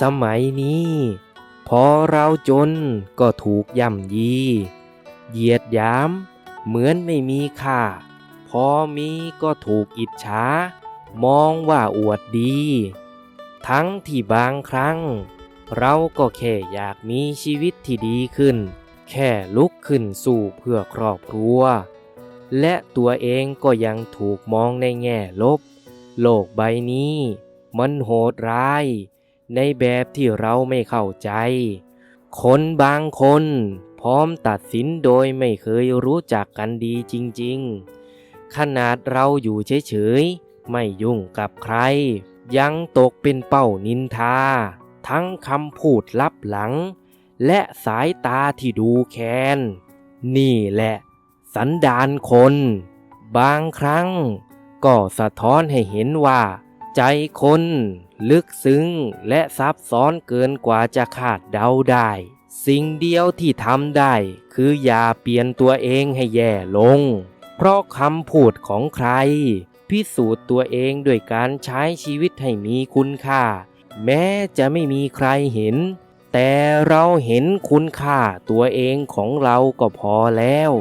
สมัยนี้ พอเราจนก็ถูกย่ำยี เหยียดยาม เหมือนไม่มีค่า พอมีก็ถูกอิจฉา มองว่าอวดดี ทั้งที่บางครั้ง เราก็แค่อยากมีชีวิตที่ดีขึ้น แค่ลุกขึ้นสู่เพื่อครอบครัว และตัวเองก็ยังถูกมองในแง่ลบ โลกใบนี้ มันโหดร้าย ในแบบที่เราไม่เข้าใจ คนบางคนพร้อมตัดสินโดยไม่เคยรู้จักกันดีจริงๆ ขนาดเราอยู่เฉยๆ ไม่ยุ่งกับใคร ยังตกเป็นเป้านินทา ทั้งคำพูดลับหลัง และสายตาที่ดูแค้น นี่แหละ สันดานคน บางครั้งก็สะท้อนให้เห็นว่า ใจคน ลึกซึ้งและซับซ้อนเกินกว่าจะคาดเดาได้ สิ่งเดียวที่ทำได้ คืออย่าเปลี่ยนตัวเองให้แย่ลง เพราะคำพูดของใคร พิสูจน์ตัวเองด้วยการใช้ชีวิตให้มีคุณค่า แม้จะไม่มีใครเห็น แต่เราเห็นคุณค่าตัวเองของเราก็พอแล้ว